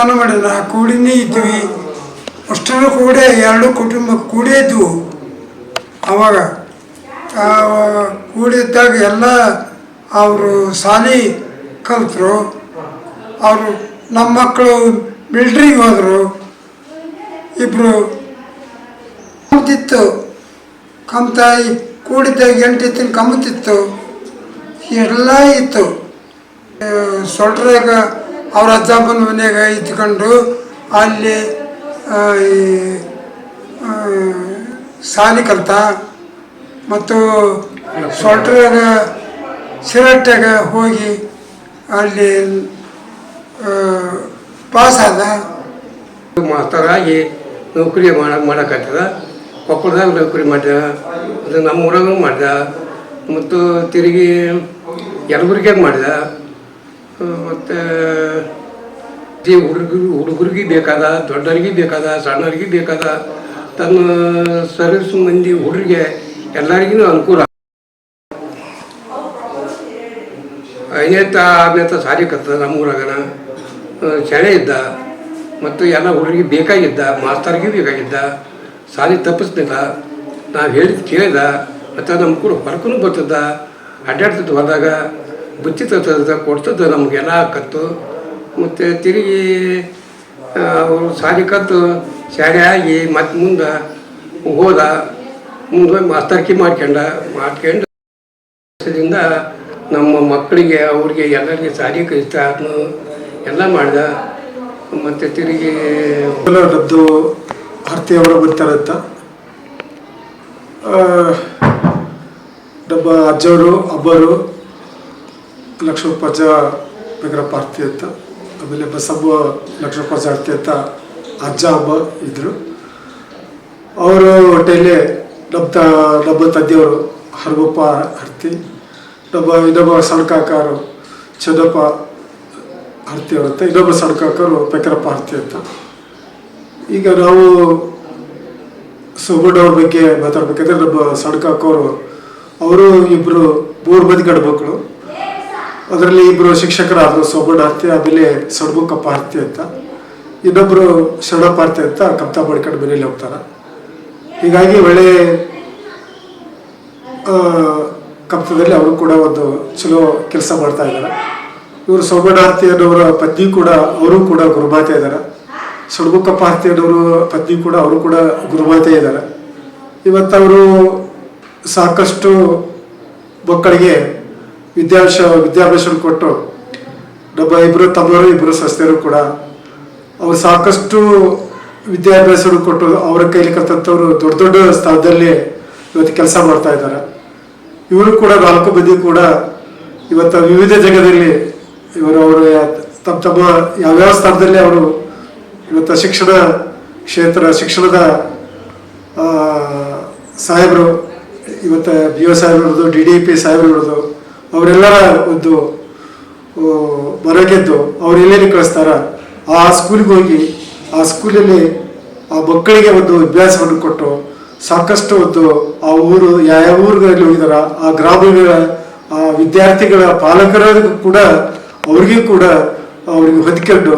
ವಾಗ್ದಾನ ಆ ಕೂಡಿನೇ ಇದ್ವಿ. ಅಷ್ಟರ ಕೂಡ ಎರಡು ಕುಟುಂಬ ಕೂಡೇ ಅವಾಗ ಕೂಡಿದ್ದಾಗ ಎಲ್ಲ ಅವರು ಶಾಲಿ ಕಲಿತರು. ಅವರು ನಮ್ಮ ಮಕ್ಕಳು ಮಿಲ್ಟ್ರಿಗೆ ಹೋದರು. ಇಬ್ಬರು ಕಮ್ತಿತ್ತು ಕಮ್ತಾಯಿ ಕೂಡಿದ್ದಾಗ ಎಂಟು ಎತ್ತಿನ ಕಮ್ಮತಿತ್ತು. ಎಲ್ಲ ಇತ್ತು. ಸೊಲ್ಟ್ರಾಗ ಅವ್ರ ಅಜ್ಜಪ್ಪನ ಮನೆಗೆ ಇದ್ಕೊಂಡು ಅಲ್ಲಿ ಸಾಲಿ ಕಲ್ತ ಮತ್ತು ಸೊಲ್ಟ್ರಾಗ ಸಿರಟ್ಟಾಗ ಹೋಗಿ ಅಲ್ಲಿ ಪಾಸ್ ಆದ. ಮಾಸ್ತರಾಗಿ ನೌಕರಿ ಮಾಡ ಮಾಡೋಕ್ಕಾಗ್ತದ ಕೊಪ್ಪಳದಾಗ ನೌಕರಿ ಮಾಡಿದ, ಅದು ನಮ್ಮ ಊರಾಗೂ ಮಾಡಿದ. ಮತ್ತು ತಿರುಗಿ ಯಲಬುರ್ಗಿಯಾಗ ಮಾಡಿದ. ಮತ್ತು ಈ ಹುಡುಗರು, ಹುಡುಗರಿಗೆ ಬೇಕಾದ ದೊಡ್ಡರಿಗೆ ಬೇಕಾದ ಸಣ್ಣರಿಗೆ ಬೇಕಾದ, ತನ್ನ ಸರ್ವಿಸ್ ಮಂದಿ ಹುಡುಗರಿಗೆ ಎಲ್ಲರಿಗೂ ಅನುಕೂಲ. ಐನೇತ, ಆರನೇತ ಸಾರಿ ಕತ್ತದ ನಮ್ಮ ಊರಾಗನ ಶಾಲೆ ಇದ್ದ, ಮತ್ತು ಎಲ್ಲ ಹುಡುಗರಿಗೆ ಬೇಕಾಗಿದ್ದ, ಮಾಸ್ತರಿಗೆ ಬೇಕಾಗಿದ್ದ ಸಾಲಿ ತಪ್ಪಿಸ್ತಿಲ್ಲ ನಾವು ಹೇಳಿದ ಕೇಳಿದ, ಮತ್ತು ನಮ್ಮ ಕೂಡ ಹೊರಕೂ ಬರ್ತದ ಅಡ್ಡಾಡ್ತಿತ್ತು ಹೋದಾಗ ಬುತ್ತಿ ತಂದು ಕೊಡ್ತದ್ದು ನಮಗೆಲ್ಲ ಕತ್ತು. ಮತ್ತು ತಿರುಗಿ ಅವರು ಸಾರಿ ಕತ್ತು ಶಾಲೆ ಆಗಿ ಮತ್ತೆ ಮುಂದೆ ಹೋದ, ಮುಂದೆ ಮಾಸ್ತರ್ಕಿ ಮಾಡ್ಕೊಂಡ, ಮಾಡ್ಕೊಂಡು ನಮ್ಮ ಮಕ್ಕಳಿಗೆ, ಅವ್ರಿಗೆ ಎಲ್ಲರಿಗೆ ಸಾರಿ ಕಲಿತ ಎಲ್ಲ ಮಾಡ್ದ. ಮತ್ತು ತಿರುಗಿ ಮೊದಲ ಡಬ್ದು ಆರತಿಯವರು ಬರ್ತಾರಂತ ನಮ್ಮ ಅಜ್ಜವರು ಅಬ್ಬರು ಲಕ್ಷ್ಮಪ್ಪಜ್ಜ ಬೇಗರಪ್ಪ ಆರ್ತಿ ಅಂತ. ಆಮೇಲೆ ಬಸಬ್ಬ ಲಕ್ಷೋಪಜ ಆರ್ತಿ ಅಂತ ಅಜ್ಜ ಹಬ್ಬ ಇದ್ರು. ಅವರು ಹೊಟ್ಟೆಯಲ್ಲಿ ತ ನಮ್ಮ ತಂದೆಯವರು ಹರಬಪ್ಪ ಆರ್ತಿ ನಮ್ಮ ಇನ್ನೊಬ್ಬ ಸಣ್ಣ ಕಾಕಾರು ಚಂದಪ್ಪ ಆರ್ತಿ ಅಂತ, ಇನ್ನೊಬ್ಬ ಸಣ್ಣ ಕಾಕರು ಪೆಕರಪ್ಪ ಅಂತ. ಈಗ ನಾವು ಸುಬ್ರಣ್ಣವ್ರ ಬಗ್ಗೆ ಮಾತಾಡ್ಬೇಕಂದ್ರೆ ನಮ್ಮ ಸಣ್ಣ ಅವರು ಇಬ್ಬರು ಮೂರು ಮಂದಿ ಗಂಡು ಮಕ್ಕಳು. ಅದರಲ್ಲಿ ಇಬ್ಬರು ಶಿಕ್ಷಕರಾದರು ಸೋಬಡ ಆರ್ತಿ ಆಮೇಲೆ ಸಡ್ಬುಕಪ್ಪ ಆರ್ತಿ ಅಂತ. ಇನ್ನೊಬ್ಬರು ಶರಣಪ್ಪ ಆರ್ತಿ ಅಂತ ಕಪ್ತಾ ಮಾಡ್ಕೊಂಡು ಮನೇಲಿ ಹೋಗ್ತಾರೆ. ಹೀಗಾಗಿ ಒಳ್ಳೆ ಕಪ್ತದಲ್ಲಿ ಅವರು ಕೂಡ ಒಂದು ಚಲೋ ಕೆಲಸ ಮಾಡ್ತಾ ಇದ್ದಾರೆ ಇವರು ಸೋಮನಾರ್ತಿ ಅನ್ನೋರ ಪತ್ನಿ ಕೂಡ ಅವರು ಕೂಡ ಗುರುಮಾತೆ ಇದ್ದಾರೆ ಸಣ್ಮುಖಪ್ಪ ಆರ್ತಿ ಅನ್ನೋರು ಪತ್ನಿ ಕೂಡ ಅವರು ಕೂಡ ಗುರುಮಾತೆ ಇದ್ದಾರೆ ಇವತ್ತವರು ಸಾಕಷ್ಟು ಮಕ್ಕಳಿಗೆ ವಿದ್ಯಾಭ್ಯಾಸ ವಿದ್ಯಾಭ್ಯಾಸ ಕೊಟ್ಟು ನಮ್ಮ ಇಬ್ಬರು ತಮ್ಮರು ಇಬ್ಬರು ಸಸ್ಯರು ಕೂಡ ಅವರು ಸಾಕಷ್ಟು ವಿದ್ಯಾಭ್ಯಾಸ ಕೊಟ್ಟು ಅವರ ಕೈಲಿ ಕಲ್ತಂಥವ್ರು ದೊಡ್ಡ ದೊಡ್ಡ ಸ್ಥಳದಲ್ಲಿ ಇವತ್ತು ಕೆಲಸ ಮಾಡ್ತಾ ಇದ್ದಾರೆ. ಇವರು ಕೂಡ ನಾಲ್ಕು ಬದಿ ಕೂಡ ಇವತ್ತು ವಿವಿಧ ಜಗದಲ್ಲಿ ಇವರು ಅವರು ತಮ್ಮ ತಮ್ಮ ಯಾವ್ಯಾವ ಸ್ಥಾನದಲ್ಲಿ ಅವರು ಇವತ್ತು ಶಿಕ್ಷಣ ಕ್ಷೇತ್ರ, ಶಿಕ್ಷಣದ ಸಾಹೇಬರು, ಇವತ್ತು ಬಿ ಒ ಸಾಹೇಬ್ರದ್ದು, ಡಿ ಡಿ ಪಿ ಸಾಹೇಬ್ರದ್ದು ಅವರೆಲ್ಲರ ಒಂದು ಹೊರಗೆದ್ದು ಅವ್ರು ಎಲ್ಲೇನು ಕಳಿಸ್ತಾರ? ಆ ಸ್ಕೂಲ್ಗೆ ಹೋಗಿ, ಆ ಸ್ಕೂಲಲ್ಲಿ ಆ ಮಕ್ಕಳಿಗೆ ಒಂದು ಅಭ್ಯಾಸವನ್ನು ಕೊಟ್ಟು ಸಾಕಷ್ಟು ಒಂದು ಆ ಊರು, ಯಾವ ಊರುಗಳಲ್ಲಿ ಹೋಗಿದಾರ? ಆ ಗ್ರಾಮಗಳ, ಆ ವಿದ್ಯಾರ್ಥಿಗಳ ಪಾಲಕರಿಗೂ ಕೂಡ ಅವ್ರಿಗೂ ಕೂಡ ಅವ್ರಿಗೆ ಹೊಂದ್ಕೊಂಡು,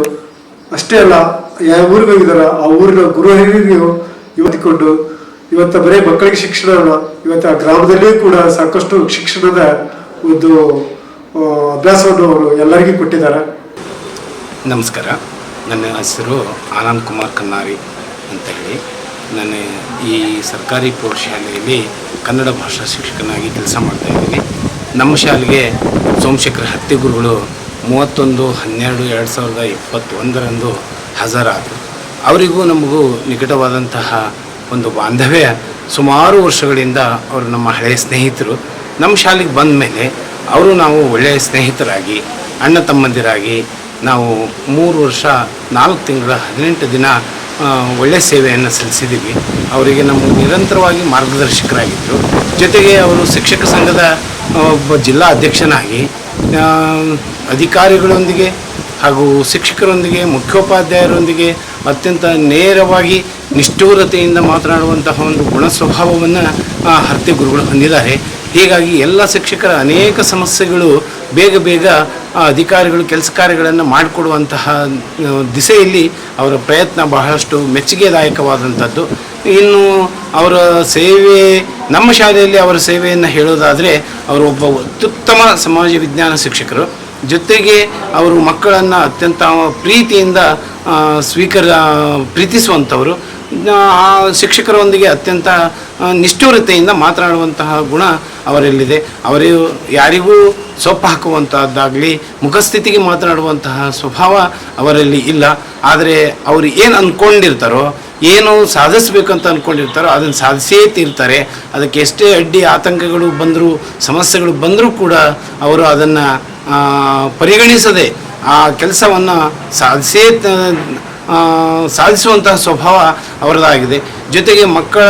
ಅಷ್ಟೇ ಅಲ್ಲ, ಯಾವ ಊರಿಗೆ ಹೋಗಿದಾರ? ಆ ಊರಿನ ಗುರು ಹಿರಿಯರಿಗೂ ಇವತ್ತು ಬರೀ ಮಕ್ಕಳಿಗೆ ಶಿಕ್ಷಣ ಇವತ್ತು ಆ ಗ್ರಾಮದಲ್ಲಿಯೂ ಕೂಡ ಸಾಕಷ್ಟು ಶಿಕ್ಷಣದ ಒಂದು ಅಭ್ಯಾಸವನ್ನು ಅವರು ಎಲ್ಲರಿಗೂ ಕೊಟ್ಟಿದ್ದಾರೆ. ನಮಸ್ಕಾರ. ನನ್ನ ಹೆಸರು ಆನಂದ್ ಕುಮಾರ್ ಕನ್ನಾರಿ ಅಂತ ಹೇಳಿ. ನಾನು ಈ ಸರ್ಕಾರಿ ಪ್ರೌಢಶಾಲೆಯಲ್ಲಿ ಕನ್ನಡ ಭಾಷಾ ಶಿಕ್ಷಕನಾಗಿ ಕೆಲಸ ಮಾಡ್ತಾ ಇದ್ದೀನಿ. ನಮ್ಮ ಶಾಲೆಗೆ ಸೋಮಶೇಖರ ಹತ್ತಿಗುರುಗಳು ಮೂವತ್ತೊಂದು, ಹನ್ನೆರಡು, ಎರಡು ಸಾವಿರದ ಇಪ್ಪತ್ತೊಂದರಂದು ಹಾಜರಾದರು. ಅವರಿಗೂ ನಮಗೂ ನಿಕಟವಾದಂತಹ ಒಂದು ಬಾಂಧವ್ಯ. ಸುಮಾರು ವರ್ಷಗಳಿಂದ ಅವರು ನಮ್ಮ ಹಳೆಯ ಸ್ನೇಹಿತರು. ನಮ್ಮ ಶಾಲೆಗೆ ಬಂದ ಮೇಲೆ ಅವರು ನಾವು ಒಳ್ಳೆಯ ಸ್ನೇಹಿತರಾಗಿ, ಅಣ್ಣ ತಮ್ಮಂದಿರಾಗಿ ನಾವು ಮೂರು ವರ್ಷ, ನಾಲ್ಕು ತಿಂಗಳ, ಹದಿನೆಂಟು ದಿನ ಒಳ್ಳೆಯ ಸೇವೆಯನ್ನು ಸಲ್ಲಿಸಿದ್ದೀವಿ. ಅವರಿಗೆ ನಮ್ಮ ನಿರಂತರವಾಗಿ ಮಾರ್ಗದರ್ಶಕರಾಗಿದ್ದರು ಜೊತೆಗೆ ಅವರು ಶಿಕ್ಷಕ ಸಂಘದ ಒಬ್ಬ ಜಿಲ್ಲಾ ಅಧ್ಯಕ್ಷನಾಗಿ ಅಧಿಕಾರಿಗಳೊಂದಿಗೆ ಹಾಗೂ ಶಿಕ್ಷಕರೊಂದಿಗೆ, ಮುಖ್ಯೋಪಾಧ್ಯಾಯರೊಂದಿಗೆ ಅತ್ಯಂತ ನೇರವಾಗಿ ನಿಷ್ಠೂರತೆಯಿಂದ ಮಾತನಾಡುವಂತಹ ಒಂದು ಗುಣ ಸ್ವಭಾವವನ್ನು ಹರ್ತಿ ಗುರುಗಳು ಹೊಂದಿದ್ದಾರೆ. ಹೀಗಾಗಿ ಎಲ್ಲ ಶಿಕ್ಷಕರ ಅನೇಕ ಸಮಸ್ಯೆಗಳು ಬೇಗ ಬೇಗ ಅಧಿಕಾರಿಗಳು, ಕೆಲಸ ಕಾರ್ಯಗಳನ್ನು ಮಾಡಿಕೊಡುವಂತಹ ದಿಸೆಯಲ್ಲಿ ಅವರ ಪ್ರಯತ್ನ ಬಹಳಷ್ಟು ಮೆಚ್ಚುಗೆದಾಯಕವಾದಂಥದ್ದು. ಇನ್ನು ಅವರ ಸೇವೆ, ನಮ್ಮ ಶಾಲೆಯಲ್ಲಿ ಅವರ ಸೇವೆಯನ್ನು ಹೇಳೋದಾದರೆ, ಅವರು ಒಬ್ಬ ಅತ್ಯುತ್ತಮ ಸಮಾಜ ವಿಜ್ಞಾನ ಶಿಕ್ಷಕರು. ಜೊತೆಗೆ ಅವರು ಮಕ್ಕಳನ್ನು ಅತ್ಯಂತ ಪ್ರೀತಿಯಿಂದ ಸ್ವೀಕರ, ಪ್ರೀತಿಸುವಂಥವರು. ಆ ಶಿಕ್ಷಕರೊಂದಿಗೆ ಅತ್ಯಂತ ನಿಷ್ಠುರತೆಯಿಂದ ಮಾತನಾಡುವಂತಹ ಗುಣ ಅವರಲ್ಲಿದೆ. ಅವರು ಯಾರಿಗೂ ಸೊಪ್ಪು ಹಾಕುವಂಥದ್ದಾಗಲಿ ಮುಖಸ್ಥಿತಿಗೆ ಮಾತನಾಡುವಂತಹ ಸ್ವಭಾವ ಅವರಲ್ಲಿ ಇಲ್ಲ. ಆದರೆ ಅವರು ಏನು ಅಂದ್ಕೊಂಡಿರ್ತಾರೋ ಏನು ಸಾಧಿಸಬೇಕಂತ ಅಂದ್ಕೊಂಡಿರ್ತಾರೋ ಅದನ್ನು ಸಾಧಿಸೇ ತೀರ್ತಾರೆ. ಅದಕ್ಕೆ ಎಷ್ಟೇ ಅಡ್ಡಿ ಆತಂಕಗಳು ಬಂದರೂ, ಸಮಸ್ಯೆಗಳು ಬಂದರೂ ಕೂಡ ಅವರು ಅದನ್ನು ಪರಿಗಣಿಸದೆ ಆ ಕೆಲಸವನ್ನು ಸಾಧಿಸೇ ಸಾಧಿಸುವಂತಹ ಸ್ವಭಾವ ಅವರದಾಗಿದೆ. ಜೊತೆಗೆ ಮಕ್ಕಳ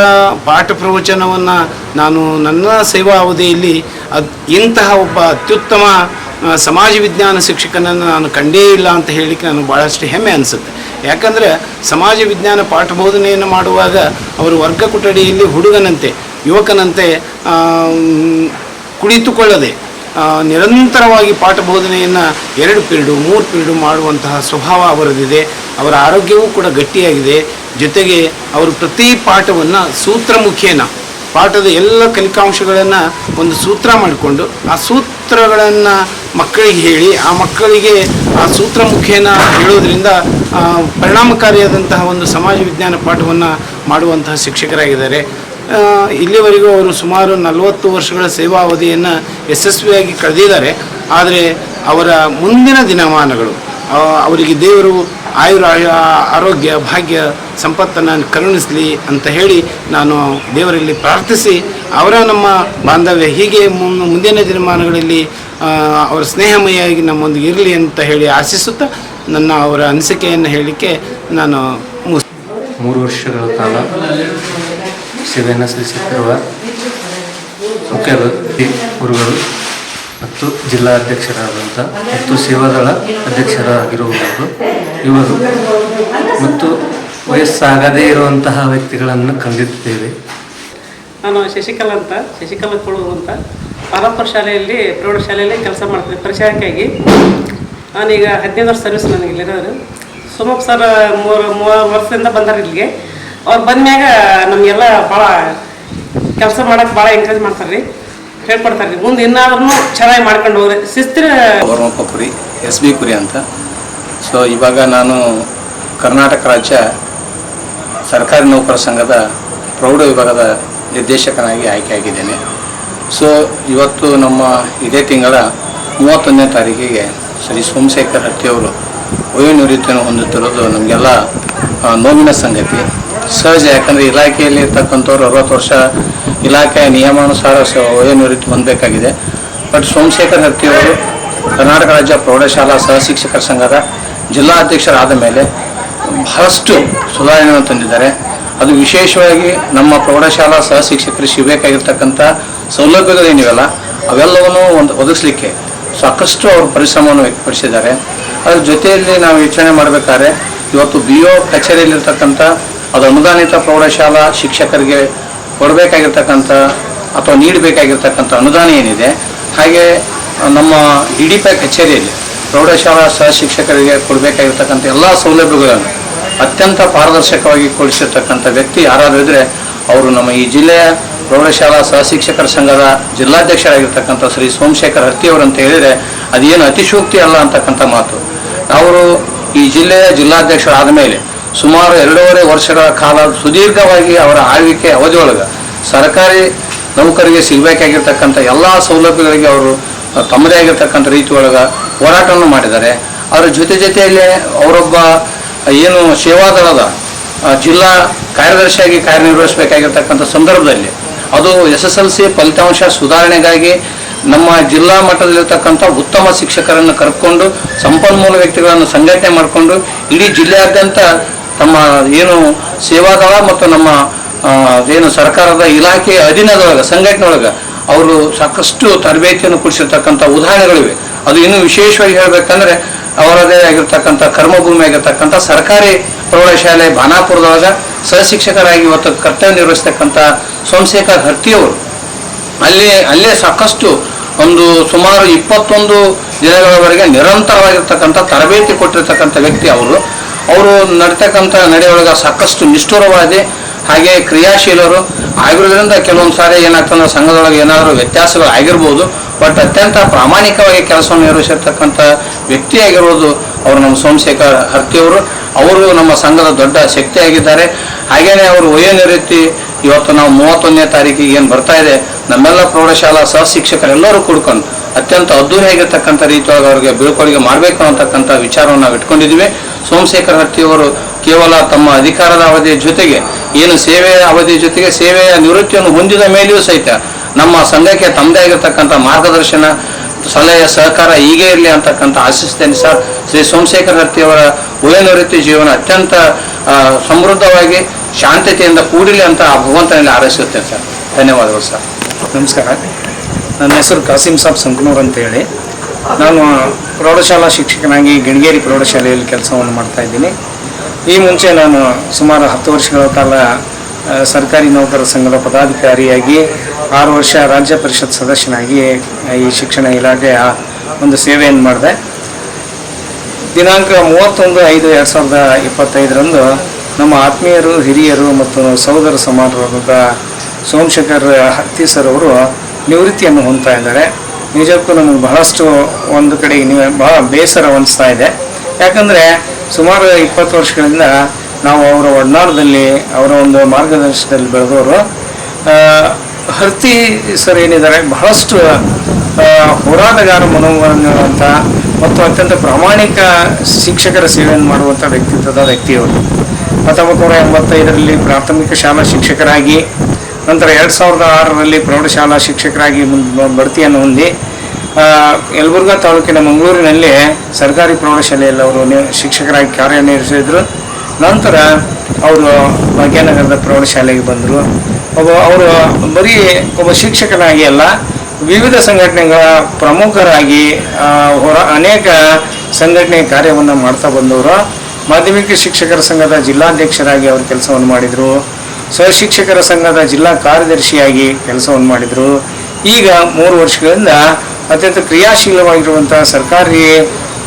ಪಾಠ ಪ್ರವಚನವನ್ನು ನಾನು ನನ್ನ ಸೇವಾ ಅವಧಿಯಲ್ಲಿ ಅದ್ ಇಂತಹ ಒಬ್ಬ ಅತ್ಯುತ್ತಮ ಸಮಾಜ ವಿಜ್ಞಾನ ಶಿಕ್ಷಕನನ್ನು ನಾನು ಕಂಡೇ ಇಲ್ಲ ಅಂತ ಹೇಳಲಿಕ್ಕೆ ನನಗೆ ಭಾಳಷ್ಟು ಹೆಮ್ಮೆ ಅನಿಸುತ್ತೆ. ಯಾಕಂದರೆ ಸಮಾಜ ವಿಜ್ಞಾನ ಪಾಠ ಬೋಧನೆಯನ್ನು ಮಾಡುವಾಗ ಅವರು ವರ್ಗ ಕೊಠಡಿಯಲ್ಲಿ ಹುಡುಗನಂತೆ, ಯುವಕನಂತೆ ಕುಳಿತುಕೊಳ್ಳದೆ ನಿರಂತರವಾಗಿ ಪಾಠ ಬೋಧನೆಯನ್ನು ಎರಡು ಪೀರಿಯಡು, ಮೂರು ಪೀರಿಯಡು ಮಾಡುವಂತಹ ಸ್ವಭಾವ ಅವರದಿದೆ. ಅವರ ಆರೋಗ್ಯವೂ ಕೂಡ ಗಟ್ಟಿಯಾಗಿದೆ. ಜೊತೆಗೆ ಅವರು ಪ್ರತಿ ಪಾಠವನ್ನು ಸೂತ್ರ ಮುಖೇನ ಪಾಠದ ಎಲ್ಲ ಕಲಿಕಾಂಶಗಳನ್ನು ಒಂದು ಸೂತ್ರ ಮಾಡಿಕೊಂಡು, ಆ ಸೂತ್ರಗಳನ್ನು ಮಕ್ಕಳಿಗೆ ಹೇಳಿ, ಆ ಮಕ್ಕಳಿಗೆ ಆ ಸೂತ್ರ ಮುಖೇನ ಹೇಳೋದ್ರಿಂದ ಪರಿಣಾಮಕಾರಿಯಾದಂತಹ ಒಂದು ಸಮಾಜ ವಿಜ್ಞಾನ ಪಾಠವನ್ನು ಮಾಡುವಂತಹ ಶಿಕ್ಷಕರಾಗಿದ್ದಾರೆ. ಇಲ್ಲಿವರೆಗೂ ಅವರು ಸುಮಾರು ನಲವತ್ತು ವರ್ಷಗಳ ಸೇವಾ ಅವಧಿಯನ್ನು ಯಶಸ್ವಿಯಾಗಿ ಕಳೆದಿದ್ದಾರೆ. ಆದರೆ ಅವರ ಮುಂದಿನ ದಿನಮಾನಗಳು ಅವರಿಗೆ ದೇವರು ಆಯುರ ಆರೋಗ್ಯ, ಭಾಗ್ಯ, ಸಂಪತ್ತನ್ನು ಕರುಣಿಸಲಿ ಅಂತ ಹೇಳಿ ನಾನು ದೇವರಲ್ಲಿ ಪ್ರಾರ್ಥಿಸಿ, ಅವರ ನಮ್ಮ ಬಾಂಧವ್ಯ ಹೀಗೆ ಮುಂದಿನ ದಿನಮಾನಗಳಲ್ಲಿ ಅವರ ಸ್ನೇಹಮಯಾಗಿ ನಮ್ಮೊಂದಿಗೆ ಇರಲಿ ಅಂತ ಹೇಳಿ ಆಶಿಸುತ್ತಾ ನನ್ನ ಅವರ ಅನಿಸಿಕೆಯನ್ನು ಹೇಳಲಿಕ್ಕೆ ನಾನು ಮೂರು ವರ್ಷಗಳ ಕಾಲ ಸೇವೆಯನ್ನು ಸಲ್ಲಿಸುತ್ತಿರುವ ಮುಖ್ಯ ಗುರುಗಳು ಮತ್ತು ಜಿಲ್ಲಾ ಅಧ್ಯಕ್ಷರಾದಂಥ ಮತ್ತು ಸೇವಾದಳ ಅಧ್ಯಕ್ಷರಾಗಿರುವವರು. ಇವರು ಮತ್ತು ವಯಸ್ಸಾಗದೇ ಇರುವಂತಹ ವ್ಯಕ್ತಿಗಳನ್ನು ಕಂಡಿದ್ದೇವೆ. ನಾನು ಶಶಿಕಲಾ ಅಂತ, ಶಶಿಕಲಾ ಕೊಳೂರು ಅಂತ. ಶಾಲೆಯಲ್ಲಿ ಪ್ರೌಢಶಾಲೆಯಲ್ಲಿ ಕೆಲಸ ಮಾಡ್ತೀನಿ ಪರಿಚಯಕ್ಕಾಗಿ ನಾನೀಗ ಹದಿನೈದು ವರ್ಷ ಸರ್ವಿಸ್ ನನಗೆ ಇಲ್ಲಿರೋರು ಸುಮಾರು ಸರ್ ಮೂರು ಮೂರು ವರ್ಷದಿಂದ ಬಂದಾರ ಇಲ್ಲಿಗೆ. ಅವ್ರು ಬಂದ್ಮ್ಯಾಗ ನಮಗೆಲ್ಲ ಭಾಳ ಕೆಲಸ ಮಾಡಕ್ಕೆ ಭಾಳ ಎಂಕರೇಜ್ ಮಾಡ್ತಾರೆ ರೀ ಹೇಳ್ಕೊಡ್ತಾರೆ ರೀ ಮುಂದೆ ಇನ್ನಾದ್ರೂ ಚೆನ್ನಾಗಿ ಮಾಡ್ಕೊಂಡು ಹೋಗ್ರಿ. ಶಿಸ್ತಿನ ವರ್ಮಪ್ಪ ಕುರಿ ಎಸ್ ಬಿ ಪುರಿ ಅಂತ. ಸೊ ಇವಾಗ ನಾನು ಕರ್ನಾಟಕ ರಾಜ್ಯ ಸರ್ಕಾರಿ ನೌಕರ ಸಂಘದ ಪ್ರೌಢ ವಿಭಾಗದ ನಿರ್ದೇಶಕನಾಗಿ ಆಯ್ಕೆಯಾಗಿದ್ದೇನೆ ಸೊ ಇವತ್ತು ನಮ್ಮ ಇದೇ ತಿಂಗಳ ಮೂವತ್ತೊಂದನೇ ತಾರೀಕಿಗೆ ಶ್ರೀ ಸೋಮಶೇಖರ್ ಹಟ್ಟಿಯವರು ವಯೋನಿವೃತ್ತಿಯನ್ನು ಹೊಂದುತ್ತಿರೋದು ನಮಗೆಲ್ಲ ನೋವಿನ ಸಂಗತಿ. ಸಹಜ. ಯಾಕಂದರೆ ಇಲಾಖೆಯಲ್ಲಿ ಇರ್ತಕ್ಕಂಥವ್ರು ಅರವತ್ತು ವರ್ಷ ಇಲಾಖೆಯ ನಿಯಮಾನುಸಾರ ವಯೋನಿವೃತ್ತಿ ಹೊಂದಬೇಕಾಗಿದೆ. ಬಟ್ ಸೋಮಶೇಖರ್ ಹತ್ತಿಯವರು ಕರ್ನಾಟಕ ರಾಜ್ಯ ಪ್ರೌಢಶಾಲಾ ಸಹಶಿಕ್ಷಕರ ಸಂಘದ ಜಿಲ್ಲಾಧ್ಯಕ್ಷರಾದ ಮೇಲೆ ಬಹಳಷ್ಟು ಸುಧಾರಣೆಯನ್ನು ತಂದಿದ್ದಾರೆ. ಅದು ವಿಶೇಷವಾಗಿ ನಮ್ಮ ಪ್ರೌಢಶಾಲಾ ಸಹಶಿಕ್ಷಕರಿಗೆ ಸಿಗಬೇಕಾಗಿರ್ತಕ್ಕಂಥ ಸೌಲಭ್ಯಗಳೇನಿವೆಲ್ಲ ಅವೆಲ್ಲವನ್ನು ಒಂದು ಒದಗಿಸ್ಲಿಕ್ಕೆ ಸಾಕಷ್ಟು ಅವರು ಪರಿಶ್ರಮವನ್ನು ವ್ಯಕ್ತಪಡಿಸಿದ್ದಾರೆ. ಅದ್ರ ಜೊತೆಯಲ್ಲಿ ನಾವು ಯೋಚನೆ ಮಾಡಬೇಕಾದ್ರೆ, ಇವತ್ತು ಬಿ ಒ ಕಚೇರಿಯಲ್ಲಿರ್ತಕ್ಕಂಥ ಅದು ಅನುದಾನಿತ ಪ್ರೌಢಶಾಲಾ ಶಿಕ್ಷಕರಿಗೆ ಕೊಡಬೇಕಾಗಿರ್ತಕ್ಕಂಥ ಅಥವಾ ನೀಡಬೇಕಾಗಿರ್ತಕ್ಕಂಥ ಅನುದಾನ ಏನಿದೆ, ಹಾಗೆ ನಮ್ಮ ಡಿ ಡಿ ಪಿ ಕಚೇರಿಯಲ್ಲಿ ಪ್ರೌಢಶಾಲಾ ಸಹ ಶಿಕ್ಷಕರಿಗೆ ಕೊಡಬೇಕಾಗಿರ್ತಕ್ಕಂಥ ಎಲ್ಲ ಸೌಲಭ್ಯಗಳನ್ನು ಅತ್ಯಂತ ಪಾರದರ್ಶಕವಾಗಿ ಕೊಡಿಸಿರ್ತಕ್ಕಂಥ ವ್ಯಕ್ತಿ ಯಾರಾದರೂ ಇದ್ದರೆ ಅವರು ನಮ್ಮ ಈ ಜಿಲ್ಲೆಯ ಪ್ರೌಢಶಾಲಾ ಸಹ ಶಿಕ್ಷಕರ ಸಂಘದ ಜಿಲ್ಲಾಧ್ಯಕ್ಷರಾಗಿರ್ತಕ್ಕಂಥ ಶ್ರೀ ಸೋಮಶೇಖರ್ ಅಂತ ಹೇಳಿದರೆ ಅದೇನು ಅತಿಶೂಕ್ತಿ ಅಲ್ಲ ಅಂತಕ್ಕಂಥ ಮಾತು. ಅವರು ಈ ಜಿಲ್ಲೆಯ ಜಿಲ್ಲಾಧ್ಯಕ್ಷರಾದ ಮೇಲೆ ಸುಮಾರು ಎರಡೂವರೆ ವರ್ಷಗಳ ಕಾಲ ಸುದೀರ್ಘವಾಗಿ ಅವರ ಆಳ್ವಿಕೆ ಅವಧಿಯೊಳಗೆ ಸರ್ಕಾರಿ ನೌಕರಿಗೆ ಸಿಗಬೇಕಾಗಿರ್ತಕ್ಕಂಥ ಎಲ್ಲ ಸೌಲಭ್ಯಗಳಿಗೆ ಅವರು ತಮ್ಮದೇ ಆಗಿರ್ತಕ್ಕಂಥ ರೀತಿ ಒಳಗೆ ಹೋರಾಟವನ್ನು ಮಾಡಿದ್ದಾರೆ. ಅದರ ಜೊತೆ ಜೊತೆಯಲ್ಲಿ ಅವರೊಬ್ಬ ಏನು ಸೇವಾದಳದ ಜಿಲ್ಲಾ ಕಾರ್ಯದರ್ಶಿಯಾಗಿ ಕಾರ್ಯನಿರ್ವಹಿಸಬೇಕಾಗಿರ್ತಕ್ಕಂಥ ಸಂದರ್ಭದಲ್ಲಿ ಅದು ಎಸ್ ಎಸ್ ಎಲ್ ಸಿ ಫಲಿತಾಂಶ ಸುಧಾರಣೆಗಾಗಿ ನಮ್ಮ ಜಿಲ್ಲಾ ಮಟ್ಟದಲ್ಲಿರ್ತಕ್ಕಂಥ ಉತ್ತಮ ಶಿಕ್ಷಕರನ್ನು ಕರ್ಕೊಂಡು ಸಂಪನ್ಮೂಲ ವ್ಯಕ್ತಿಗಳನ್ನು ಸಂಘಟನೆ ಮಾಡಿಕೊಂಡು ಇಡೀ ಜಿಲ್ಲೆಯಾದ್ಯಂತ ತಮ್ಮ ಏನು ಸೇವಾದಳ ಮತ್ತು ನಮ್ಮ ಏನು ಸರ್ಕಾರದ ಇಲಾಖೆಯ ಅಧೀನದೊಳಗೆ ಸಂಘಟನೆ ಒಳಗೆ ಅವರು ಸಾಕಷ್ಟು ತರಬೇತಿಯನ್ನು ಕೊಡಿಸಿರ್ತಕ್ಕಂಥ ಉದಾಹರಣೆಗಳಿವೆ. ಅದು ಇನ್ನೂ ವಿಶೇಷವಾಗಿ ಹೇಳಬೇಕಂದ್ರೆ ಅವರದೇ ಆಗಿರ್ತಕ್ಕಂಥ ಕರ್ಮಭೂಮಿ ಆಗಿರ್ತಕ್ಕಂಥ ಸರ್ಕಾರಿ ಪ್ರೌಢಶಾಲೆ ಬಾನಾಪುರದೊಳಗೆ ಸಹಶಿಕ್ಷಕರಾಗಿ ಇವತ್ತು ಕರ್ತವ್ಯ ನಿರ್ವಹಿಸ್ತಕ್ಕಂಥ ಸೋಮಶೇಖರ್ ಹರ್ತಿಯವರು. ಅಲ್ಲಿ, ಅಲ್ಲೇ ಸಾಕಷ್ಟು ಒಂದು ಸುಮಾರು ಇಪ್ಪತ್ತೊಂದು ದಿನಗಳವರೆಗೆ ನಿರಂತರವಾಗಿರ್ತಕ್ಕಂಥ ತರಬೇತಿ ಕೊಟ್ಟಿರ್ತಕ್ಕಂಥ ವ್ಯಕ್ತಿ ಅವರು. ಅವರು ನಡ್ತಕ್ಕಂಥ ನಡೆಯೊಳಗೆ ಸಾಕಷ್ಟು ನಿಷ್ಠುರವಾದಿ ಹಾಗೆ ಕ್ರಿಯಾಶೀಲರು. ಆಗಿರೋದ್ರಿಂದ ಕೆಲವೊಂದು ಸಾರಿ ಏನಾಗ್ತಂದ್ರೆ ಸಂಘದೊಳಗೆ ಏನಾದರೂ ವ್ಯತ್ಯಾಸಗಳು ಆಗಿರ್ಬೋದು. ಬಟ್ ಅತ್ಯಂತ ಪ್ರಾಮಾಣಿಕವಾಗಿ ಕೆಲಸವನ್ನು ನಿರ್ವಹಿಸಿರ್ತಕ್ಕಂಥ ವ್ಯಕ್ತಿಯಾಗಿರೋದು ಅವರು ನಮ್ಮ ಸೋಮಶೇಖರ್ ಹರ್ತಿಯವರು ಅವರು. ನಮ್ಮ ಸಂಘದ ದೊಡ್ಡ ಶಕ್ತಿಯಾಗಿದ್ದಾರೆ. ಹಾಗೆಯೇ ಅವರು ವಯೋನಿವೃತ್ತಿ ಇವತ್ತು ನಾವು ಮೂವತ್ತೊಂದನೇ ತಾರೀಕಿಗೆ ಏನು ಬರ್ತಾ ಇದೆ, ನಮ್ಮೆಲ್ಲ ಪ್ರೌಢಶಾಲಾ ಸಹ ಶಿಕ್ಷಕರೆಲ್ಲರೂ ಕೂಡ್ಕೊಂಡು ಅತ್ಯಂತ ಅದ್ದೂರಿಯಾಗಿರ್ತಕ್ಕಂಥ ರೀತಿಯೊಳಗೆ ಅವರಿಗೆ ಬೀಳ್ಕೊಡುಗೆ ಮಾಡಬೇಕು ಅಂತಕ್ಕಂಥ ವಿಚಾರವನ್ನು ನಾವು ಇಟ್ಕೊಂಡಿದ್ದೀವಿ. ಸೋಮಶೇಖರ್ ಹಟ್ಟಿಯವರು ಕೇವಲ ತಮ್ಮ ಅಧಿಕಾರದ ಅವಧಿಯ ಜೊತೆಗೆ, ಏನು ಸೇವೆಯ ಅವಧಿಯ ಜೊತೆಗೆ ಸೇವೆಯ ನಿವೃತ್ತಿಯನ್ನು ಹೊಂದಿದ ಮೇಲೆಯೂ ಸಹಿತ ನಮ್ಮ ಸಂಘಕ್ಕೆ ತಮ್ಮದೇ ಆಗಿರ್ತಕ್ಕಂಥ ಮಾರ್ಗದರ್ಶನ, ಸಲಹೆ, ಸಹಕಾರ ಹೀಗೆ ಇರಲಿ ಅಂತಕ್ಕಂಥ ಆಶಿಸ್ತೇನೆ ಸರ್ ಶ್ರೀ ಸೋಮಶೇಖರ ಹಟ್ಟಿಯವರ ನಿವೃತ್ತಿ ಜೀವನ ಅತ್ಯಂತ ಸಮೃದ್ಧವಾಗಿ ಶಾಂತತೆಯಿಂದ ಕೂಡಿಲಿ ಅಂತ ಆ ಭಗವಂತನಲ್ಲಿ ಆರೈಸುತ್ತೇನೆ ಸರ್. ಧನ್ಯವಾದಗಳು ಸರ್. ನಮಸ್ಕಾರ. ನನ್ನ ಹೆಸರು ಕಾಸಿಂ ಸಾಬ್ ಸಂಕನೂರ್ ಅಂತ ಹೇಳಿ ನಾನು ಪ್ರೌಢಶಾಲಾ ಶಿಕ್ಷಕನಾಗಿ ಗಿಣಗೇರಿ ಪ್ರೌಢಶಾಲೆಯಲ್ಲಿ ಕೆಲಸವನ್ನು ಮಾಡ್ತಾ ಇದ್ದೀನಿ. ಈ ಮುಂಚೆ ನಾನು ಸುಮಾರು ಹತ್ತು ವರ್ಷಗಳ ಕಾಲ ಸರ್ಕಾರಿ ನೌಕರರ ಸಂಘದ ಪದಾಧಿಕಾರಿಯಾಗಿ, ಆರು ವರ್ಷ ರಾಜ್ಯ ಪರಿಷತ್ ಸದಸ್ಯನಾಗಿ ಈ ಶಿಕ್ಷಣ ಇಲಾಖೆಯ ಒಂದು ಸೇವೆಯನ್ನು ಮಾಡಿದೆ. ದಿನಾಂಕ ಮೂವತ್ತೊಂದು ಐದು ಎರಡು ಸಾವಿರದ ಇಪ್ಪತ್ತೈದರಂದು ನಮ್ಮ ಆತ್ಮೀಯರು, ಹಿರಿಯರು ಮತ್ತು ಸಹೋದರ ಸಮಾನರಾದ ಸೋಮಶೇಖರ್ ಹತ್ತಿ ಸರ್ ಅವರು ನಿವೃತ್ತಿಯನ್ನು ಹೊಂದ್ತಾ ಇದ್ದಾರೆ. ನಿಜಕ್ಕೂ ನಮಗೆ ಬಹಳಷ್ಟು ಒಂದು ಕಡೆ ಬಹಳ ಬೇಸರ ಹೊಂದಿಸ್ತಾ ಇದೆ. ಯಾಕಂದರೆ ಸುಮಾರು ಇಪ್ಪತ್ತು ವರ್ಷಗಳಿಂದ ನಾವು ಅವರ ಒಡನಾಡದಲ್ಲಿ, ಅವರ ಒಂದು ಮಾರ್ಗದರ್ಶನದಲ್ಲಿ ಬೆಳೆದವರು ಹರ್ತಿ ಸರ್ ಏನಿದ್ದಾರೆ, ಬಹಳಷ್ಟು ಹೋರಾಟಗಾರ ಮನೋಭಾವನೆಯುಳ್ಳಂಥ ಮತ್ತು ಅತ್ಯಂತ ಪ್ರಾಮಾಣಿಕ ಶಿಕ್ಷಕರ ಸೇವೆಯನ್ನು ಮಾಡುವಂಥ ವ್ಯಕ್ತಿತ್ವದ ವ್ಯಕ್ತಿಯವರು. ಹತ್ತೊಂಬತ್ತು ನೂರ ಎಂಬತ್ತೈದರಲ್ಲಿ ಪ್ರಾಥಮಿಕ ಶಾಲಾ ಶಿಕ್ಷಕರಾಗಿ ನಂತರ ಎರಡು ಸಾವಿರದ ಆರರಲ್ಲಿ ಪ್ರೌಢಶಾಲಾ ಶಿಕ್ಷಕರಾಗಿ ಬಡ್ತಿಯನ್ನು ಹೊಂದಿ ಯಲಬುರ್ಗಾ ತಾಲೂಕಿನ ಮಂಗಳೂರಿನಲ್ಲಿ ಸರ್ಕಾರಿ ಪ್ರೌಢಶಾಲೆಯಲ್ಲಿ ಅವರು ಶಿಕ್ಷಕರಾಗಿ ಕಾರ್ಯನಿರ್ವಹಿಸಿದರು. ನಂತರ ಅವರು ಭಾಗ್ಯನಗರದ ಪ್ರೌಢಶಾಲೆಗೆ ಬಂದರು. ಒಬ್ಬ, ಅವರು ಬರೀ ಒಬ್ಬ ಶಿಕ್ಷಕನಾಗಿ ಅಲ್ಲ, ವಿವಿಧ ಸಂಘಟನೆಗಳ ಪ್ರಮುಖರಾಗಿ ಹೊರ, ಅನೇಕ ಸಂಘಟನೆ ಕಾರ್ಯವನ್ನು ಮಾಡ್ತಾ ಬಂದವರು. ಮಾಧ್ಯಮಿಕ ಶಿಕ್ಷಕರ ಸಂಘದ ಜಿಲ್ಲಾಧ್ಯಕ್ಷರಾಗಿ ಅವರು ಕೆಲಸವನ್ನು ಮಾಡಿದರು. ಸಹಶಿಕ್ಷಕರ ಸಂಘದ ಜಿಲ್ಲಾ ಕಾರ್ಯದರ್ಶಿಯಾಗಿ ಕೆಲಸವನ್ನು ಮಾಡಿದರು. ಈಗ ಮೂರು ವರ್ಷಗಳಿಂದ ಅತ್ಯಂತ ಕ್ರಿಯಾಶೀಲವಾಗಿರುವಂಥ ಸರ್ಕಾರಿ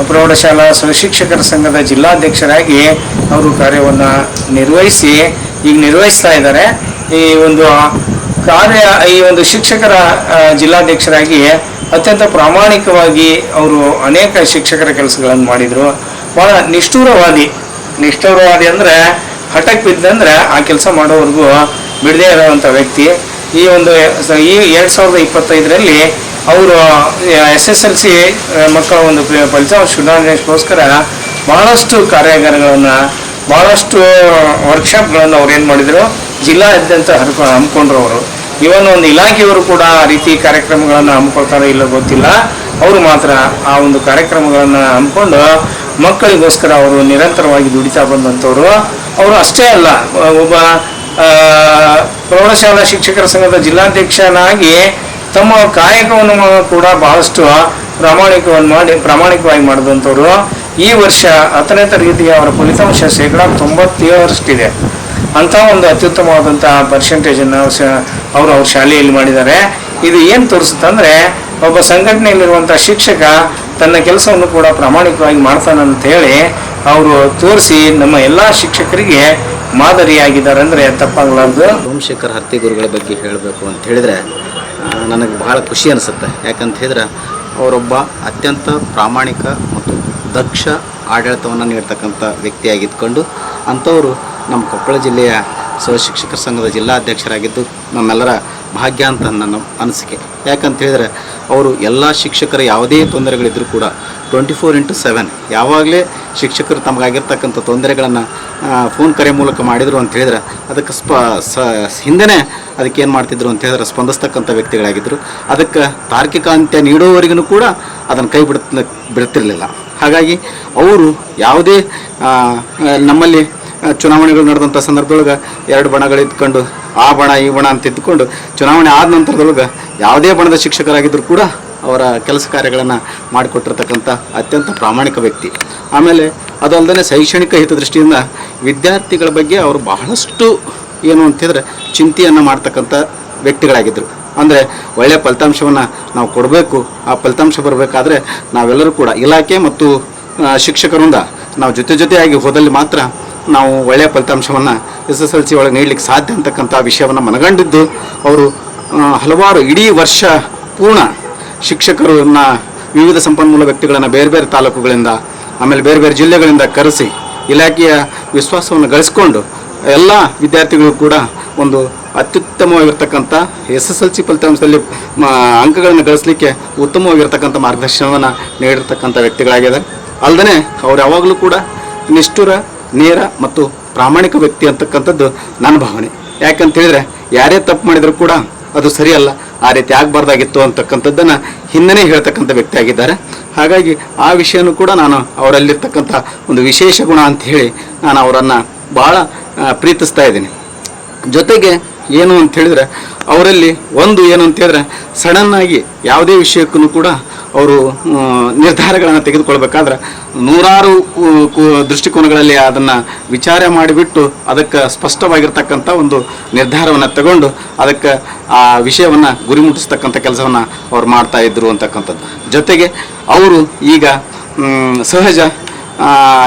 ಪ್ರೌಢಶಾಲಾ ಸ್ವಶಿಕ್ಷಕರ ಸಂಘದ ಜಿಲ್ಲಾಧ್ಯಕ್ಷರಾಗಿ ಅವರು ಕಾರ್ಯವನ್ನು ನಿರ್ವಹಿಸಿ ಈಗ ನಿರ್ವಹಿಸ್ತಾ ಇದ್ದಾರೆ. ಈ ಒಂದು ಕಾರ್ಯ ಈ ಒಂದು ಶಿಕ್ಷಕರ ಜಿಲ್ಲಾಧ್ಯಕ್ಷರಾಗಿ ಅತ್ಯಂತ ಪ್ರಾಮಾಣಿಕವಾಗಿ ಅವರು ಅನೇಕ ಶಿಕ್ಷಕರ ಕೆಲಸಗಳನ್ನು ಮಾಡಿದರು. ಭಾಳ ನಿಷ್ಠೂರವಾದಿ ನಿಷ್ಠೂರವಾದಿ ಅಂದರೆ ಹಠಕ್ಕೆ ಬಿದ್ದಂದ್ರೆ ಆ ಕೆಲಸ ಮಾಡೋವರೆಗೂ ಬಿಡದೇ ಇರೋವಂಥ ವ್ಯಕ್ತಿ. ಈ ಒಂದು ಈ ಎರಡು ಸಾವಿರದ ಇಪ್ಪತ್ತೈದರಲ್ಲಿ ಅವರು ಎಸ್ ಎಸ್ ಎಲ್ ಸಿ ಮಕ್ಕಳ ಒಂದು ಫಲಿತಾಂಶ ಸುಧಾರಣೆಗೋಸ್ಕರ ಬಹಳಷ್ಟು ಕಾರ್ಯಾಗಾರಗಳನ್ನು, ಬಹಳಷ್ಟು ವರ್ಕ್ಶಾಪ್ಗಳನ್ನು ಅವ್ರು ಏನು ಮಾಡಿದರು, ಜಿಲ್ಲಾದ್ಯಂತ ಹರ್ಕೊ ಹಮ್ಮಿಕೊಂಡ್ರು ಅವರು ಇವನ್ ಒಂದು ಇಲಾಖೆಯವರು ಕೂಡ ಆ ರೀತಿ ಕಾರ್ಯಕ್ರಮಗಳನ್ನು ಹಮ್ಮಿಕೊಳ್ತಾರೋ ಇಲ್ಲೋ ಗೊತ್ತಿಲ್ಲ. ಅವರು ಮಾತ್ರ ಆ ಒಂದು ಕಾರ್ಯಕ್ರಮಗಳನ್ನು ಹಮ್ಮಿಕೊಂಡು ಮಕ್ಕಳಿಗೋಸ್ಕರ ಅವರು ನಿರಂತರವಾಗಿ ದುಡಿತಾ ಬಂದಂಥವ್ರು. ಅವರು ಅಷ್ಟೇ ಅಲ್ಲ, ಒಬ್ಬ ಪ್ರೌಢಶಾಲಾ ಶಿಕ್ಷಕರ ಸಂಘದ ಜಿಲ್ಲಾಧ್ಯಕ್ಷನಾಗಿ ತಮ್ಮ ಕಾಯಕವನ್ನು ಕೂಡ ಬಹಳಷ್ಟು ಪ್ರಾಮಾಣಿಕವನ್ನು ಮಾಡಿ, ಪ್ರಾಮಾಣಿಕವಾಗಿ ಮಾಡಿದಂಥವ್ರು. ಈ ವರ್ಷ ಹತ್ತನೇ ತರಗತಿಯ ಅವರ ಫಲಿತಾಂಶ ಶೇಕಡ ತೊಂಬತ್ತೇಳರಷ್ಟಿದೆ. ಅಂಥ ಒಂದು ಅತ್ಯುತ್ತಮವಾದಂಥ ಪರ್ಸೆಂಟೇಜನ್ನು ಅವರು ಅವ್ರ ಶಾಲೆಯಲ್ಲಿ ಮಾಡಿದ್ದಾರೆ. ಇದು ಏನು ತೋರಿಸುತ್ತೆ ಅಂದರೆ ಒಬ್ಬ ಸಂಘಟನೆಯಲ್ಲಿರುವಂಥ ಶಿಕ್ಷಕ ತನ್ನ ಕೆಲಸವನ್ನು ಕೂಡ ಪ್ರಾಮಾಣಿಕವಾಗಿ ಮಾಡ್ತಾನೆ ಅಂತ ಹೇಳಿ ಅವರು ತೋರಿಸಿ ನಮ್ಮ ಎಲ್ಲ ಶಿಕ್ಷಕರಿಗೆ ಮಾದರಿಯಾಗಿದ್ದಾರೆ ಅಂದರೆ ತಪ್ಪಾಗಲಾರ್ದು. ಸೋಮಶೇಖರ್ ಹರ್ತಿ ಗುರುಗಳ ಬಗ್ಗೆ ಹೇಳಬೇಕು ಅಂತ ಹೇಳಿದರೆ ನನಗೆ ಬಹಳ ಖುಷಿ ಅನಿಸುತ್ತೆ. ಯಾಕಂತ ಹೇಳಿದ್ರೆ, ಅವರೊಬ್ಬ ಅತ್ಯಂತ ಪ್ರಾಮಾಣಿಕ ಮತ್ತು ದಕ್ಷ ಆಡಳಿತವನ್ನು ನೀಡ್ತಕ್ಕಂಥ ವ್ಯಕ್ತಿಯಾಗಿದ್ಕೊಂಡು, ಅಂಥವರು ನಮ್ಮ ಕೊಪ್ಪಳ ಜಿಲ್ಲೆಯ ಸಹಶಿಕ್ಷಕರ ಸಂಘದ ಜಿಲ್ಲಾಧ್ಯಕ್ಷರಾಗಿದ್ದು ನಮ್ಮೆಲ್ಲರ ಭಾಗ್ಯ ಅಂತ ನನ್ನ ಅನಿಸಿಕೆ. ಯಾಕಂತ ಹೇಳಿದರೆ, ಅವರು ಎಲ್ಲ ಶಿಕ್ಷಕರ ಯಾವುದೇ ತೊಂದರೆಗಳಿದ್ದರೂ ಕೂಡ ಟ್ವೆಂಟಿ ಫೋರ್ ಇಂಟು ಸೆವೆನ್ ಯಾವಾಗಲೇ ಶಿಕ್ಷಕರು ತಮಗಾಗಿರ್ತಕ್ಕಂಥ ತೊಂದರೆಗಳನ್ನು ಫೋನ್ ಕರೆ ಮೂಲಕ ಮಾಡಿದರು ಅಂತ ಹೇಳಿದ್ರೆ, ಅದಕ್ಕೆ ಸ್ಪ, ಸ, ಹಿಂದೆನೇ ಅದಕ್ಕೆ ಏನು ಮಾಡ್ತಿದ್ರು ಅಂತ ಹೇಳಿದ್ರೆ, ಸ್ಪಂದಿಸ್ತಕ್ಕಂಥ ವ್ಯಕ್ತಿಗಳಾಗಿದ್ದರು ಅದಕ್ಕೆ ತಾರ್ಕಿಕ ಅಂತ್ಯ ನೀಡೋವರೆಗೂ ಕೂಡ ಅದನ್ನು ಕೈ ಬಿಡ ಬಿಡ್ತಿರಲಿಲ್ಲ. ಹಾಗಾಗಿ ಅವರು ಯಾವುದೇ ನಮ್ಮಲ್ಲಿ ಚುನಾವಣೆಗಳು ನಡೆದಂಥ ಸಂದರ್ಭದೊಳಗೆ ಎರಡು ಬಣಗಳು ಇದ್ಕೊಂಡು ಆ ಬಣ, ಈ ಬಣ ಅಂತ ಇದ್ದುಕೊಂಡು ಚುನಾವಣೆ ಆದ ನಂತರದೊಳಗೆ ಯಾವುದೇ ಬಣದ ಶಿಕ್ಷಕರಾಗಿದ್ದರೂ ಕೂಡ ಅವರ ಕೆಲಸ ಕಾರ್ಯಗಳನ್ನು ಮಾಡಿಕೊಟ್ಟಿರ್ತಕ್ಕಂಥ ಅತ್ಯಂತ ಪ್ರಾಮಾಣಿಕ ವ್ಯಕ್ತಿ. ಆಮೇಲೆ ಅದಲ್ಲದೆ ಶೈಕ್ಷಣಿಕ ಹಿತದೃಷ್ಟಿಯಿಂದ ವಿದ್ಯಾರ್ಥಿಗಳ ಬಗ್ಗೆ ಅವರು ಬಹಳಷ್ಟು ಏನು ಅಂತಿದ್ರೆ ಚಿಂತೆಯನ್ನು ಮಾಡ್ತಕ್ಕಂಥ ವ್ಯಕ್ತಿಗಳಾಗಿದ್ದರು ಅಂದರೆ ಒಳ್ಳೆಯ ಫಲಿತಾಂಶವನ್ನು ನಾವು ಕೊಡಬೇಕು, ಆ ಫಲಿತಾಂಶ ಬರಬೇಕಾದ್ರೆ ನಾವೆಲ್ಲರೂ ಕೂಡ ಇಲಾಖೆ ಮತ್ತು ಶಿಕ್ಷಕರಿಂದ ನಾವು ಜೊತೆ ಜೊತೆಯಾಗಿ ಹೋದಲ್ಲಿ ಮಾತ್ರ ನಾವು ಒಳ್ಳೆಯ ಫಲಿತಾಂಶವನ್ನು ಎಸ್ ಎಸ್ ಎಲ್ ಸಿ ಒಳಗೆ ನೀಡಲಿಕ್ಕೆ ಸಾಧ್ಯ ಅಂತಕ್ಕಂಥ ವಿಷಯವನ್ನು ಮನಗಂಡಿದ್ದು, ಅವರು ಹಲವಾರು ಇಡೀ ವರ್ಷ ಪೂರ್ಣ ಶಿಕ್ಷಕರನ್ನ ವಿವಿಧ ಸಂಪನ್ಮೂಲ ವ್ಯಕ್ತಿಗಳನ್ನು ಬೇರೆ ಬೇರೆ ತಾಲೂಕುಗಳಿಂದ, ಆಮೇಲೆ ಬೇರೆ ಬೇರೆ ಜಿಲ್ಲೆಗಳಿಂದ ಕರೆಸಿ, ಇಲಾಖೆಯ ವಿಶ್ವಾಸವನ್ನು ಗಳಿಸ್ಕೊಂಡು ಎಲ್ಲ ವಿದ್ಯಾರ್ಥಿಗಳು ಕೂಡ ಒಂದು ಅತ್ಯುತ್ತಮವಾಗಿರ್ತಕ್ಕಂಥ ಎಸ್ ಎಸ್ ಎಲ್ ಸಿ ಫಲಿತಾಂಶದಲ್ಲಿ ಅಂಕಗಳನ್ನು ಗಳಿಸಲಿಕ್ಕೆ ಉತ್ತಮವಾಗಿರ್ತಕ್ಕಂಥ ಮಾರ್ಗದರ್ಶನವನ್ನು ನೀಡಿರ್ತಕ್ಕಂಥ ವ್ಯಕ್ತಿಗಳಾಗಿದ್ದಾರೆ. ಅಲ್ಲದೆ ಅವ್ರು ಯಾವಾಗಲೂ ಕೂಡ ನಿಷ್ಠುರ ನೇರ ಮತ್ತು ಪ್ರಾಮಾಣಿಕ ವ್ಯಕ್ತಿ ಅಂತಕ್ಕಂಥದ್ದು ನನ್ನ ಭಾವನೆ. ಯಾಕಂತ ಹೇಳಿದ್ರೆ ಯಾರೇ ತಪ್ಪು ಮಾಡಿದರೂ ಕೂಡ ಅದು ಸರಿಯಲ್ಲ, ಆ ರೀತಿ ಆಗಬಾರ್ದಾಗಿತ್ತು ಅಂತಕ್ಕಂಥದ್ದನ್ನು ಹಿಂದನೇ ಹೇಳ್ತಕ್ಕಂಥ ವ್ಯಕ್ತಿ ಆಗಿದ್ದಾರೆ. ಹಾಗಾಗಿ ಆ ವಿಷಯನೂ ಕೂಡ ನಾನು ಅವರಲ್ಲಿರ್ತಕ್ಕಂಥ ಒಂದು ವಿಶೇಷ ಗುಣ ಅಂತ ಹೇಳಿ ನಾನು ಅವರನ್ನು ಭಾಳ ಪ್ರೀತಿಸ್ತಾ ಇದ್ದೀನಿ. ಜೊತೆಗೆ ಏನು ಅಂತ ಹೇಳಿದ್ರೆ, ಅವರಲ್ಲಿ ಒಂದು ಏನು ಅಂತ ಹೇಳಿದ್ರೆ, ಸಡನ್ನಾಗಿ ಯಾವುದೇ ವಿಷಯಕ್ಕೂ ಕೂಡ ಅವರು ನಿರ್ಧಾರಗಳನ್ನು ತೆಗೆದುಕೊಳ್ಬೇಕಾದ್ರೆ ನೂರಾರು ದೃಷ್ಟಿಕೋನಗಳಲ್ಲಿ ಅದನ್ನು ವಿಚಾರ ಮಾಡಿಬಿಟ್ಟು ಅದಕ್ಕೆ ಸ್ಪಷ್ಟವಾಗಿರ್ತಕ್ಕಂಥ ಒಂದು ನಿರ್ಧಾರವನ್ನು ತಗೊಂಡು ಅದಕ್ಕೆ ಆ ವಿಷಯವನ್ನು ಗುರಿ ಮುಟ್ಟಿಸ್ತಕ್ಕಂಥ ಕೆಲಸವನ್ನು ಅವ್ರು ಮಾಡ್ತಾ ಇದ್ರು ಅಂತಕ್ಕಂಥದ್ದು. ಜೊತೆಗೆ ಅವರು ಈಗ ಸಹಜ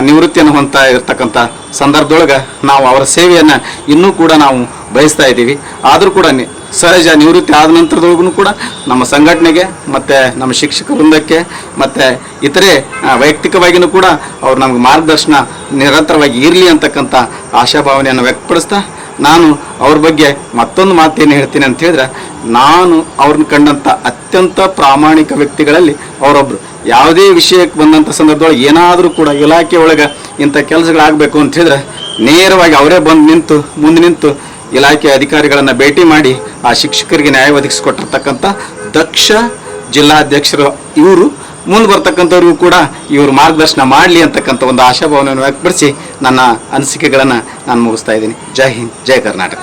ನಿವೃತ್ತಿಯನ್ನು ಹೊಂದ್ತಾ ಇರತಕ್ಕಂಥ ಸಂದರ್ಭದೊಳಗೆ ನಾವು ಅವರ ಸೇವೆಯನ್ನು ಇನ್ನೂ ಕೂಡ ನಾವು ಬಯಸ್ತಾ ಇದ್ದೀವಿ. ಆದರೂ ಕೂಡ ಸಹಜ ನಿವೃತ್ತಿ ಆದ ನಂತರದೊಳಗೂ ಕೂಡ ನಮ್ಮ ಸಂಘಟನೆಗೆ ಮತ್ತು ನಮ್ಮ ಶಿಕ್ಷಕ ವೃಂದಕ್ಕೆ ಮತ್ತು ಇತರೆ ವೈಯಕ್ತಿಕವಾಗಿಯೂ ಕೂಡ ಅವ್ರು ನಮಗೆ ಮಾರ್ಗದರ್ಶನ ನಿರಂತರವಾಗಿ ಇರಲಿ ಅಂತಕ್ಕಂಥ ಆಶಾಭಾವನೆಯನ್ನು ವ್ಯಕ್ತಪಡಿಸ್ತಾ ನಾನು ಅವ್ರ ಬಗ್ಗೆ ಮತ್ತೊಂದು ಮಾತೇನು ಹೇಳ್ತೀನಿ ಅಂತ ಹೇಳಿದ್ರೆ, ನಾನು ಅವ್ರನ್ನ ಕಂಡಂಥ ಅತ್ಯಂತ ಪ್ರಾಮಾಣಿಕ ವ್ಯಕ್ತಿಗಳಲ್ಲಿ ಅವರೊಬ್ಬರು ಯಾವುದೇ ವಿಷಯಕ್ಕೆ ಬಂದಂಥ ಸಂದರ್ಭದೊಳಗೆ ಏನಾದರೂ ಕೂಡ ಇಲಾಖೆ ಒಳಗೆ ಇಂಥ ಕೆಲಸಗಳಾಗಬೇಕು ಅಂತ ಹೇಳಿದ್ರೆ, ನೇರವಾಗಿ ಅವರೇ ಬಂದು ನಿಂತು, ಮುಂದೆ ನಿಂತು ಇಲಾಖೆ ಅಧಿಕಾರಿಗಳನ್ನು ಭೇಟಿ ಮಾಡಿ ಆ ಶಿಕ್ಷಕರಿಗೆ ನ್ಯಾಯ ಒದಗಿಸಿಕೊಟ್ಟಿರ್ತಕ್ಕಂಥ ದಕ್ಷ ಜಿಲ್ಲಾಧ್ಯಕ್ಷರು ಇವರು. ಮುಂದೆ ಬರ್ತಕ್ಕಂಥವ್ರಿಗೂ ಕೂಡ ಇವರು ಮಾರ್ಗದರ್ಶನ ಮಾಡಲಿ ಅಂತಕ್ಕಂಥ ಒಂದು ಆಶಾಭಾವನೆಯನ್ನು ವ್ಯಕ್ತಪಡಿಸಿ ನನ್ನ ಅನಿಸಿಕೆಗಳನ್ನು ನಾನು ಮುಗಿಸ್ತಾ ಇದ್ದೀನಿ. ಜೈ ಹಿಂದ್, ಜೈ ಕರ್ನಾಟಕ.